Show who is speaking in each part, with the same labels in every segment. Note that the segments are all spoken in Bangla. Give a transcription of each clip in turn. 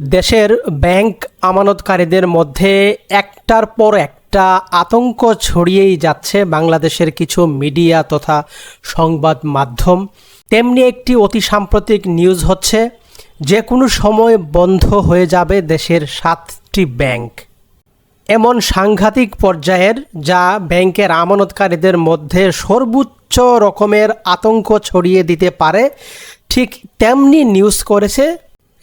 Speaker 1: দেশের ব্যাংক আমানতকারীদের মধ্যে একটার পর একটা আতঙ্ক ছড়িয়েই যাচ্ছে বাংলাদেশের কিছু মিডিয়া তথা সংবাদ মাধ্যম। তেমনি একটি অতি সাম্প্রতিক নিউজ হচ্ছে যে কোনো সময় বন্ধ হয়ে যাবে দেশের সাতটি ব্যাংক। এমন সাংঘাতিক পর্যায়ের, যা ব্যাংকের আমানতকারীদের মধ্যে সর্বোচ্চ রকমের আতঙ্ক ছড়িয়ে দিতে পারে, ঠিক তেমনি নিউজ করেছে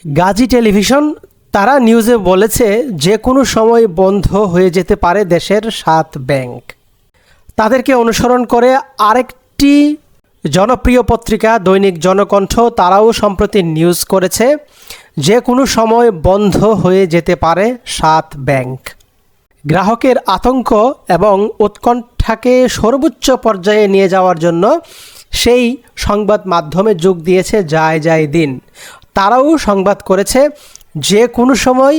Speaker 1: গাজী টেলিভিশন, তারা নিউজে বলেছে যে কোনো সময় বন্ধ হয়ে যেতে পারে দেশের সাত ব্যাংক। তাদেরকে অনুসরণ করে আরেকটি জনপ্রিয় পত্রিকা, দৈনিক জনকণ্ঠ, তারাও সম্প্রতি নিউজ করেছে যে কোনো সময় বন্ধ হয়ে যেতে পারে সাত ব্যাংক। গ্রাহকের আতঙ্ক এবং উৎকণ্ঠাকে সর্বোচ্চ পর্যায়ে নিয়ে যাওয়ার জন্য সেই সংবাদ মাধ্যমে যোগ দিয়েছে যায় যায় দিন। তারাও সংবাদ করেছে যে কোনো সময়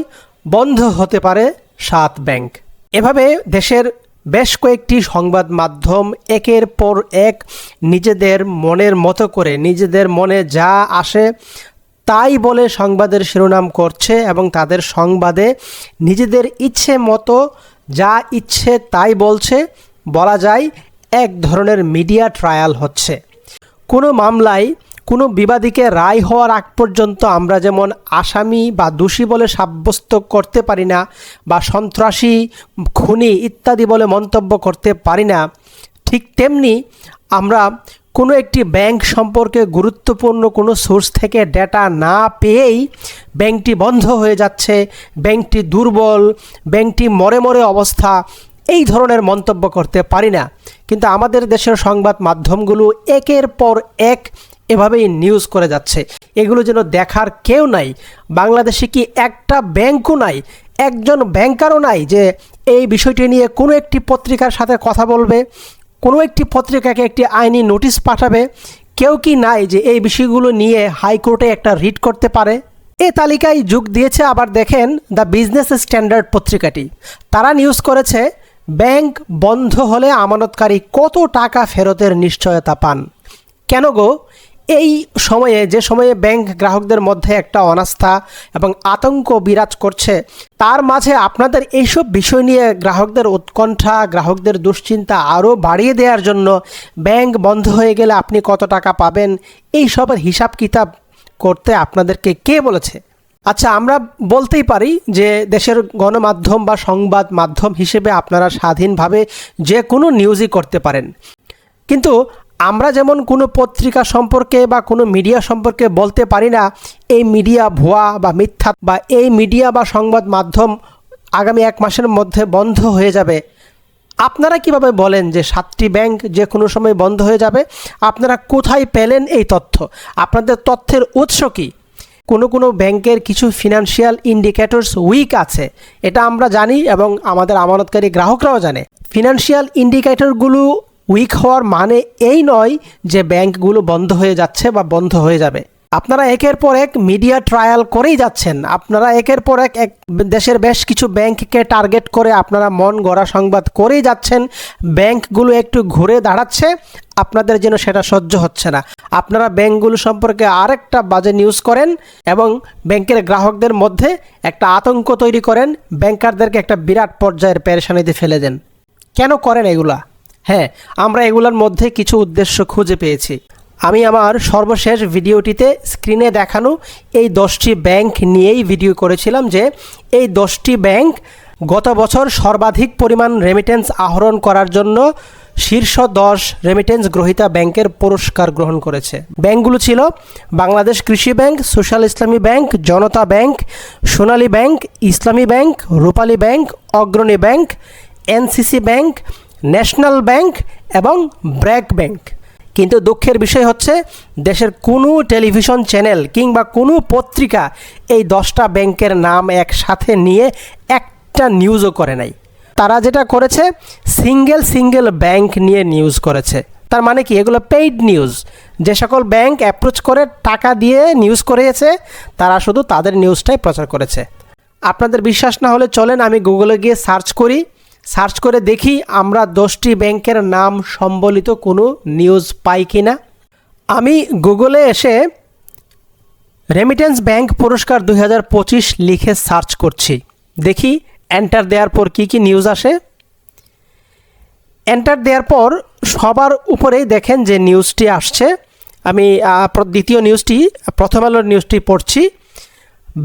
Speaker 1: বন্ধ হতে পারে সাত ব্যাংক। এভাবে দেশের বেশ কয়েকটি সংবাদ মাধ্যম একের পর এক নিজেদের মনের মতো করে, নিজেদের মনে যা আসে তাই বলে সংবাদের শিরোনাম করছে এবং তাদের সংবাদে নিজেদের ইচ্ছে মতো যা ইচ্ছে তাই বলছে, বলা যায় এক ধরনের মিডিয়া ট্রায়াল হচ্ছে। কোনো মামলায় কোনো বিবাদীকে রায় হওয়ার আগ পর্যন্ত আমরা যেমন আসামি বা দোষী বলে সাব্যস্ত করতে পারি না বা সন্ত্রাসী, খুনি ইত্যাদি বলে মন্তব্য করতে পারি না, ঠিক তেমনি আমরা কোনো একটি ব্যাংক সম্পর্কে গুরুত্বপূর্ণ কোনো সোর্স থেকে ডেটা না পেয়েই ব্যাংকটি বন্ধ হয়ে যাচ্ছে, ব্যাংকটি দুর্বল, ব্যাংকটি মরে মরে অবস্থা, এই ধরনের মন্তব্য করতে পারি না। কিন্তু আমাদের দেশের সংবাদ মাধ্যমগুলো একের পর এক এভাবেই নিউজ করে যাচ্ছে। এগুলো যেন দেখার কেউ নাই। বাংলাদেশে কি একটা ব্যাংকও নাই? একজন ব্যাংকারও নাই যে এই বিষয়টি নিয়ে কোনো একটি পত্রিকার সাথে কথা বলবে, কোনো একটি পত্রিকাকে একটি আইনি নোটিশ পাঠাবে, কেউ কি নাই যে এই বিষয়গুলো নিয়ে হাইকোর্টে একটা রিট করতে পারে? এ তালিকায় যোগ দিয়েছে আবার দেখেন দ্য বিজনেস স্ট্যান্ডার্ড পত্রিকাটি। তারা নিউজ করেছে ব্যাংক বন্ধ হলে আমানতকারী কত টাকা ফেরতের নিশ্চয়তা পান? কেন গো? এই সময়ে, যে সময়ে ব্যাংক গ্রাহকদের মধ্যে একটা অনাস্থা এবং আতঙ্ক বিরাজ করছে, তার মাঝে আপনাদের এইসব বিষয় নিয়ে গ্রাহকদের উৎকণ্ঠা, গ্রাহকদের দুশ্চিন্তা আরও বাড়িয়ে দেওয়ার জন্য ব্যাংক বন্ধ হয়ে গেলে আপনি কত টাকা পাবেন? এই সবের হিসাব কিতাব করতে আপনাদেরকে কে বলেছে? আচ্ছা আমরা বলতেই পারি যে দেশের গণমাধ্যম বা সংবাদ মাধ্যম হিসেবে আপনারা স্বাধীনভাবে যে কোনো নিউজই করতে পারেন। কিন্তু আমরা যেমন কোনো পত্রিকা সম্পর্কে বা কোনো মিডিয়া সম্পর্কে বলতে পারি না, এই মিডিয়া ভুয়া বা মিথ্যা বা এই মিডিয়া বা সংবাদ মাধ্যম আগামী এক মাসের মধ্যে বন্ধ হয়ে যাবে। আপনারা কীভাবে বলেন যে সাতটি ব্যাংক যে কোনো সময় বন্ধ হয়ে যাবে? আপনারা কোথায় পেলেন এই তথ্য? আপনাদের তথ্যের উৎস কী? কোনো কোনো ব্যাংকের কিছু ফিনান্সিয়াল ইন্ডিকেটরস উইক আছে, এটা আমরা জানি এবং আমাদের আমানতকারী গ্রাহকরাও জানে। ফিনান্সিয়াল ইন্ডিকেটরগুলো উইক হওয়ার মানে এই নয় যে ব্যাংকগুলো বন্ধ হয়ে যাচ্ছে বা বন্ধ হয়ে যাবে। আপনারা একের পর এক মিডিয়া ট্রায়াল করেই যাচ্ছেন। আপনারা একের পর এক এক দেশের বেশ কিছু ব্যাংককে টার্গেট করে আপনারা মন গড়া সংবাদ করেই যাচ্ছেন। ব্যাংকগুলো একটু ঘুরে দাঁড়াচ্ছে, আপনাদের যেন সেটা সহ্য হচ্ছে না। আপনারা ব্যাংকগুলো সম্পর্কে আরেকটা বাজে নিউজ করেন এবং ব্যাংকের গ্রাহকদের মধ্যে একটা আতঙ্ক তৈরি করেন। ব্যাংকারদেরকে একটা বিরাট পর্যায়ের পেরেশানিতে ফেলে দেন। কেন করেন এগুলা? হ্যাঁ আমরা এগুলোর মধ্যে কিছু উদ্দেশ্য খুঁজে পেয়েছি। আমি আমার সর্বশেষ ভিডিওটিতে স্ক্রিনে দেখানো এই দশটি ব্যাংক নিয়েই ভিডিও করেছিলাম যে এই দশটি ব্যাংক গত বছর সর্বাধিক পরিমাণ রেমিটেন্স আহরণ করার জন্য শীর্ষ দশ রেমিটেন্স গ্রহীতা ব্যাংকের পুরস্কার গ্রহণ করেছে। ব্যাংকগুলো ছিল Bangladesh Krishi bank, social Islami bank, Janata bank, Sonali bank, Islami bank, Rupali bank, Agrani bank, NCC bank national bank এবং ব্র্যাক ব্যাংক। কিন্তু দুঃখের বিষয় হচ্ছে, দেশের কোনো টেলিভিশন চ্যানেল কিংবা কোনো পত্রিকা এই দশটা ব্যাংকের নাম একসাথে নিয়ে একটা নিউজও করে নাই। তারা যেটা করেছে, সিঙ্গেল সিঙ্গেল ব্যাংক নিয়ে নিউজ করেছে। তার মানে কি? এগুলো পেইড নিউজ। যে সকল ব্যাংক অ্যাপ্রোচ করে টাকা দিয়ে নিউজ করেছে, তারা শুধু তাদের নিউজটাই প্রচার করেছে। আপনাদের বিশ্বাস না হলে চলেন আমি গুগলে গিয়ে সার্চ করি। সার্চ করে দেখি আমরা দশটি ব্যাংকের নাম সম্বলিত কোনো নিউজ পাই কি না। আমি গুগলে এসে রেমিটেন্স ব্যাংক পুরস্কার দুই হাজার পঁচিশ লিখে সার্চ করছি। দেখি এন্টার দেওয়ার পর কি কি নিউজ আসে। এন্টার দেওয়ার পর সবার উপরেই দেখেন যে নিউজটি আসছে। আমি দ্বিতীয় নিউজটি প্রথম আলোর নিউজটি পড়ছি।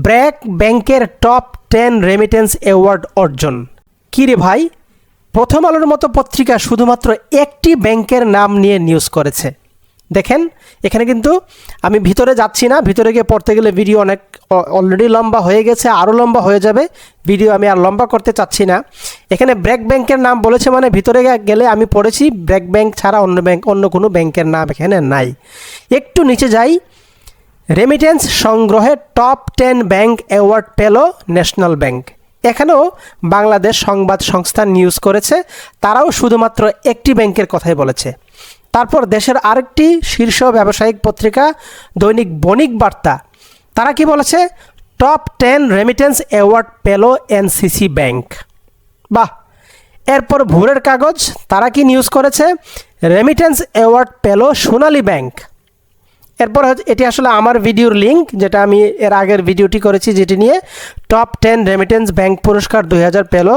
Speaker 1: ব্র্যাক ব্যাংকের টপ টেন রেমিটেন্স অ্যাওয়ার্ড অর্জন। কী রে ভাই? প্রথম আলোর মতো পত্রিকা শুধুমাত্র একটি ব্যাংকের নাম নিয়ে নিউজ করেছে। দেখেন, এখানে কিন্তু আমি ভিতরে যাচ্ছি না, ভিতরে গিয়ে পড়তে গেলে ভিডিও অনেক অলরেডি লম্বা হয়ে গেছে আরও লম্বা হয়ে যাবে। ভিডিও আমি আর লম্বা করতে চাচ্ছি না। এখানে ব্র্যাক ব্যাংকের নাম বলেছে মানে ভিতরে গেলে আমি পড়েছি, ব্র্যাক ব্যাংক ছাড়া অন্য ব্যাংক, অন্য কোনো ব্যাংকের নাম এখানে নাই। একটু নিচে যাই। রেমিটেন্স সংগ্রহে টপ টেন ব্যাংক অ্যাওয়ার্ড পেল ন্যাশনাল ব্যাংক এখানেও বাংলাদেশ সংবাদ সংস্থা নিউজ করেছে, তারাও শুধুমাত্র একটি ব্যাংকের কথাই বলেছে। তারপর দেশের আরেকটি শীর্ষ ব্যবসায়িক পত্রিকা, দৈনিক বণিক বার্তা, তারা কি বলেছে? টপ টেন রেমিটেন্স অ্যাওয়ার্ড পেল এনসিসি ব্যাংক। বাহ! এরপর ভোরের কাগজ, তারা কি নিউজ করেছে? রেমিটেন্স অ্যাওয়ার্ড পেল সোনালী ব্যাংক। এরপর এটি আসলে আমার ভিডিওর লিঙ্ক যেটা আমি এর আগের ভিডিওটি করেছি, যেটি নিয়ে টপ টেন রেমিটেন্স ব্যাংক পুরস্কার দুই হাজার পেল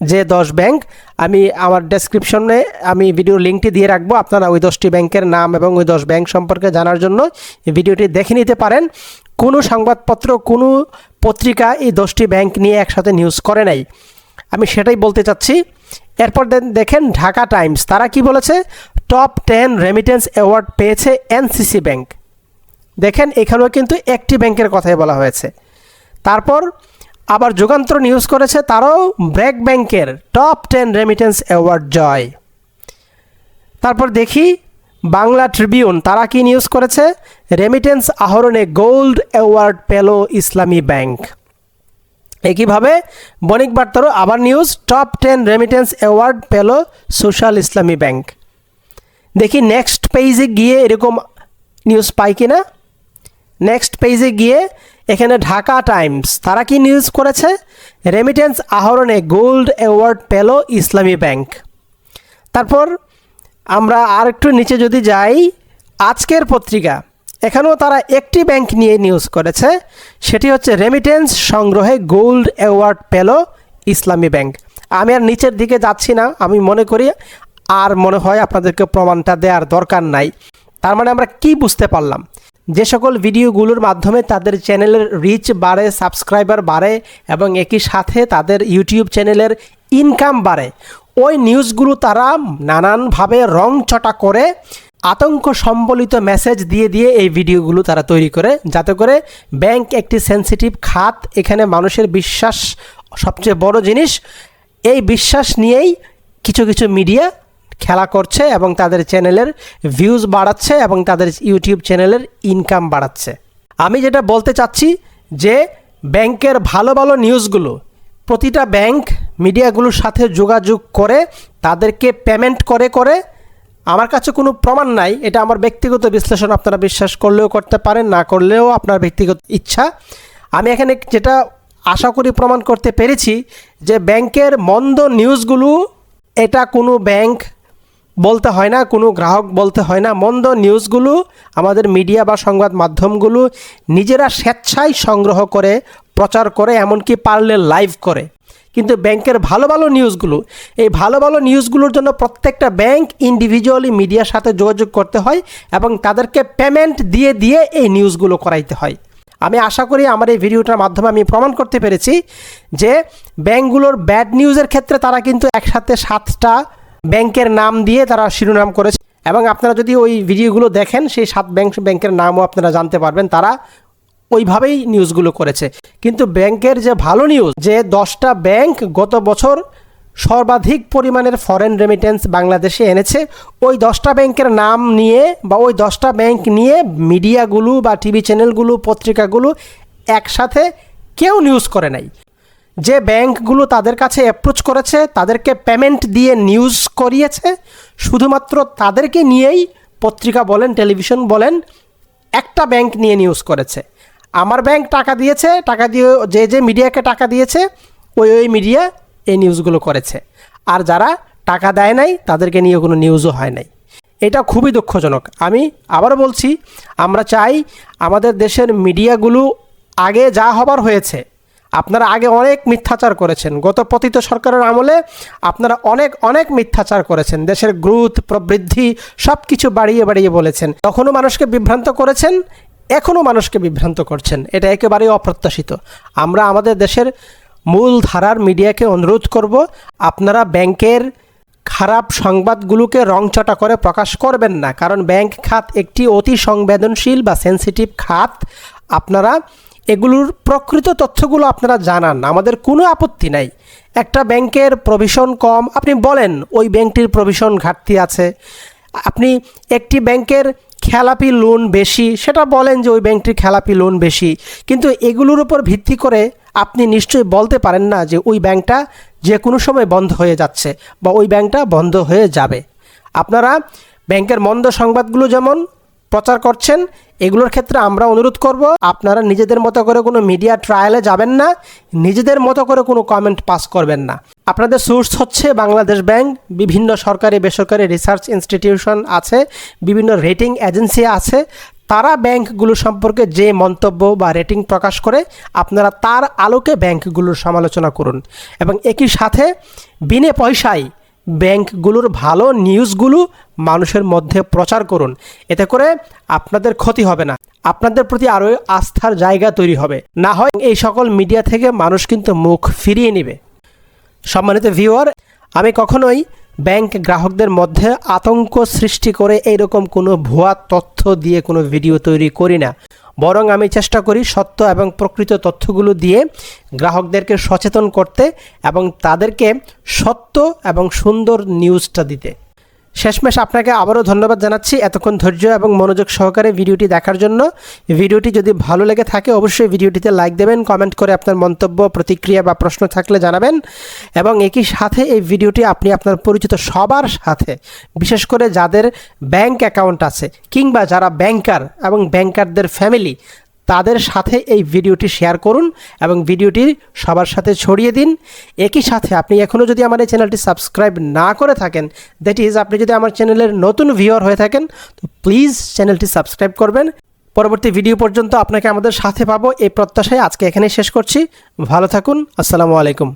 Speaker 1: যে দশ ব্যাংক আমি আমার ডেসক্রিপশনে আমি ভিডিওর লিঙ্কটি দিয়ে রাখব, আপনারা ওই দশটি ব্যাংকের নাম এবং ওই দশ ব্যাংক সম্পর্কে জানার জন্য ভিডিওটি দেখে নিতে পারেন। কোনো সংবাদপত্র, কোনো পত্রিকা এই দশটি ব্যাংক নিয়ে একসাথে নিউজ করে নাই। আমি সেটাই বলতে চাচ্ছি। এরপর দেখেন ঢাকা টাইমস, তারা কি বলেছে? টপ টেন রেমিটেন্স অ্যাওয়ার্ড পেয়েছে এনসিসি ব্যাংক দেখেন এখানেও কিন্তু একটি ব্যাংকের কথাই বলা হয়েছে। তারপর আবার যুগান্তর নিউজ করেছে, তারও ব্র্যাক ব্যাংকের টপ টেন রেমিটেন্স অ্যাওয়ার্ড জয়। তারপর দেখি বাংলা ট্রিবিউন তারা কি নিউজ করেছে? রেমিটেন্স আহরণে গোল্ড অ্যাওয়ার্ড পেল ইসলামী ব্যাংক। একইভাবে বণিক বার্তারও আবার news top ten remittance award পেল সোশ্যাল ইসলামী ব্যাংক। দেখি নেক্সট পেজে গিয়ে এরকম নিউজ পাই কিনা? নেক্সট পেজে গিয়ে এখানে ঢাকা টাইমস তারা কি নিউজ করেছে? রেমিটেন্স আহরণে গোল্ড অ্যাওয়ার্ড পেল ইসলামী ব্যাংক। তারপর আমরা আর একটু নিচে যদি যাই, আজকের পত্রিকা। এখানেও তারা একটি ব্যাংক নিয়ে নিউজ করেছে, সেটি হচ্ছে রেমিটেন্স সংগ্রহে গোল্ড অ্যাওয়ার্ড পেল ইসলামী ব্যাংক। আমি আর নিচের দিকে যাচ্ছি না, আমি মনে করি আর মনে হয় আপনাদেরকে প্রমাণটা দেওয়ার দরকার নাই। তার মানে আমরা কি বুঝতে পারলাম? যে সকল ভিডিওগুলোর মাধ্যমে তাদের চ্যানেলের রিচ বাড়ে সাবস্ক্রাইবার বাড়ে এবং একই সাথে তাদের ইউটিউব চ্যানেলের ইনকাম বাড়ে, ওই নিউজগুলো তারা নানানভাবে রং চটা করে আতঙ্ক সম্বলিত মেসেজ দিয়ে দিয়ে এই ভিডিওগুলো তারা তৈরি করে। যাতে করে ব্যাংক একটি সেন্সিটিভ খাত, এখানে মানুষের বিশ্বাস সবচেয়ে বড় জিনিস। এই বিশ্বাস নিয়েই কিছু কিছু মিডিয়া খেলা করছে এবং তাদের চ্যানেলের ভিউজ বাড়াচ্ছে এবং তাদের ইউটিউব চ্যানেলের ইনকাম বাড়াচ্ছে। আমি যেটা বলতে চাচ্ছি যে, ব্যাংকের ভালো ভালো নিউজগুলো প্রতিটা ব্যাংক মিডিয়াগুলোর সাথে যোগাযোগ করে তাদেরকে পেমেন্ট করে করে, আমার কাছে কোনো প্রমাণ নাই। এটা আমার ব্যক্তিগত বিশ্লেষণ, আপনারা বিশ্বাস করলেও করতে পারেন, না করলেও আপনার ব্যক্তিগত ইচ্ছা। আমি এখানে যেটা আশা করি প্রমাণ করতে পেরেছি যে, ব্যাংকের মন্দ নিউজগুলো এটা কোনো ব্যাংক বলতে হয় না, কোনো গ্রাহক বলতে হয় না, মন্দ নিউজগুলো আমাদের মিডিয়া বা সংবাদ মাধ্যমগুলো নিজেরা স্বেচ্ছায় সংগ্রহ করে, প্রচার করে, এমনকি পারলে লাইভ করে। কিন্তু ব্যাংকের ভালো ভালো নিউজগুলো, এই ভালো ভালো নিউজগুলোর জন্য প্রত্যেকটা ব্যাংক ইন্ডিভিজুয়ালি মিডিয়ার সাথে যোগাযোগ করতে হয় এবং তাদেরকে পেমেন্ট দিয়ে দিয়ে এই নিউজগুলো করাইতে হয়। আমি আশা করি আমার এই ভিডিওটার মাধ্যমে আমি প্রমাণ করতে পেরেছি যে ব্যাংকগুলোর ব্যাড নিউজের ক্ষেত্রে তারা কিন্তু একসাথে সাতটা ব্যাংকের নাম দিয়ে তারা শিরোনাম করেছে। এবং আপনারা যদি ওই ভিডিওগুলো দেখেন, সেই সাত ব্যাংক, ব্যাংকের নামও আপনারা জানতে পারবেন, তারা ওইভাবেই নিউজগুলো করেছে। কিন্তু ব্যাংকের যে ভালো নিউজ, যে দশটা ব্যাংক গত বছর সর্বাধিক পরিমাণের ফরেন রেমিটেন্স বাংলাদেশে এনেছে, ওই দশটা ব্যাংকের নাম নিয়ে বা ওই দশটা ব্যাংক নিয়ে মিডিয়াগুলো বা টিভি চ্যানেলগুলো, পত্রিকাগুলো একসাথে কেউ নিউজ করে নাই। যে ব্যাংকগুলো তাদের কাছে অ্যাপ্রোচ করেছে, তাদেরকে পেমেন্ট দিয়ে নিউজ করিয়েছে, শুধুমাত্র তাদেরকে নিয়েই পত্রিকা বলেন টেলিভিশন বলেন, একটা ব্যাংক নিয়ে নিউজ করেছে। আমার ব্যাংক টাকা দিয়েছে, টাকা দিয়ে যে যে মিডিয়াকে টাকা দিয়েছে, ওই ওই মিডিয়া এই নিউজগুলো করেছে। আর যারা টাকা দেয় নাই, তাদেরকে নিয়ে কোনো নিউজও হয় নাই। এটা খুবই দুঃখজনক। আমি আবারও বলছি, আমরা চাই আমাদের দেশের মিডিয়াগুলো আগে যা হবার হয়েছে আপনারা আগে অনেক মিথ্যাচার করেছেন। গত পতিত সরকারের আমলে আপনারা অনেক অনেক মিথ্যাচার করেছেন। দেশের গ্রোথ, প্রবৃদ্ধি সব কিছু বাড়িয়ে বাড়িয়ে বলেছেন। তখনও মানুষকে বিভ্রান্ত করেছেন, এখনও মানুষকে বিভ্রান্ত করছেন। এটা একেবারেই অপ্রত্যাশিত। আমরা আমাদের দেশের মূল ধারার মিডিয়াকে অনুরোধ করব, আপনারা ব্যাংকের খারাপ সংবাদগুলোকে রংচটা করে প্রকাশ করবেন না। কারণ ব্যাংক খাত একটি অতি সংবেদনশীল বা সেন্সিটিভ খাত। আপনারা এগুলোর প্রকৃত তথ্যগুলো আপনারা জানান, আমাদের কোনো আপত্তি নাই। একটা ব্যাংকের প্রভিশন কম, আপনি বলেন ওই ব্যাংকটির প্রভিশন ঘাটতি আছে। আপনি একটি ব্যাংকের খেলাপি লোন বেশি, সেটা বলেন যে ওই ব্যাংকটির খেলাপি লোন বেশি, কিন্তু এগুলোর উপর ভিত্তি করে আপনি নিশ্চয়ই বলতে পারেন না যে ওই ব্যাংকটা যে কোনো সময় বন্ধ হয়ে যাচ্ছে বা ওই ব্যাংকটা বন্ধ হয়ে যাবে। আপনারা ব্যাংকের মন্দ সংবাদগুলো যেমন প্রচার করছেন, এগুলোর ক্ষেত্রে আমরা অনুরোধ করব, আপনারা নিজেদের মতো করে কোনো মিডিয়া ট্রায়ালে যাবেন না, নিজেদের মতো করে কোনো কমেন্ট পাস করবেন না। আপনাদের সোর্স হচ্ছে বাংলাদেশ ব্যাংক, বিভিন্ন সরকারি, বেসরকারি রিসার্চ ইনস্টিটিউশন আছে, বিভিন্ন রেটিং এজেন্সি আছে, তারা ব্যাংকগুলো সম্পর্কে যে মন্তব্য বা রেটিং প্রকাশ করে, আপনারা তার আলোকে ব্যাংকগুলোর সমালোচনা করুন। এবং একই সাথে, বিনে পয়সায় ব্যাংকগুলোর ভালো নিউজগুলো মানুষের মধ্যে প্রচার করুন। এতে করে আপনাদের ক্ষতি হবে না। আপনাদের প্রতি আরও আস্থার জায়গা তৈরি হবে। না হয় এই সকল মিডিয়া থেকে মানুষ কিন্তু মুখ ফিরিয়ে নেবে। সম্মানিত ভিউয়ার, আমি কখনোই ব্যাংক গ্রাহকদের মধ্যে আতঙ্ক সৃষ্টি করে এইরকম কোনো ভুয়া তথ্য দিয়ে কোনো ভিডিও তৈরি করি না। বরং আমি চেষ্টা করি সত্য এবং প্রকৃত তথ্যগুলো দিয়ে গ্রাহকদেরকে সচেতন করতে এবং তাদেরকে সত্য এবং সুন্দর নিউজটা দিতে। শেষমেশ আপনাকে আবারও ধন্যবাদ জানাচ্ছি এতক্ষণ ধৈর্য এবং মনোযোগ সহকারে ভিডিওটি দেখার জন্য। ভিডিওটি যদি ভালো লেগে থাকে অবশ্যই ভিডিওটিতে লাইক দেবেন, কমেন্ট করে আপনার মন্তব্য, প্রতিক্রিয়া বা প্রশ্ন থাকলে জানাবেন এবং একই সাথে এই ভিডিওটি আপনি আপনার পরিচিত সবার সাথে, বিশেষ করে যাদের ব্যাংক অ্যাকাউন্ট আছে কিংবা যারা ব্যাংকার এবং ব্যাংকারদের ফ্যামিলি তাদের সাথে এই ভিডিওটি শেয়ার করুন এবং ভিডিওটি সবার সাথে ছড়িয়ে দিন। একই সাথে আপনি এখনও যদি আমার এই চ্যানেলটি সাবস্ক্রাইব না করে থাকেন দ্যাট ইজ আপনি যদি আমার চ্যানেলের নতুন ভিউয়ার হয়ে থাকেন, তো প্লিজ চ্যানেলটি সাবস্ক্রাইব করবেন। পরবর্তী ভিডিও পর্যন্ত আপনাকে আমাদের সাথে পাবো। এই প্রত্যাশায় আজকে এখানেই শেষ করছি। ভালো থাকুন। আসসালামু আলাইকুম।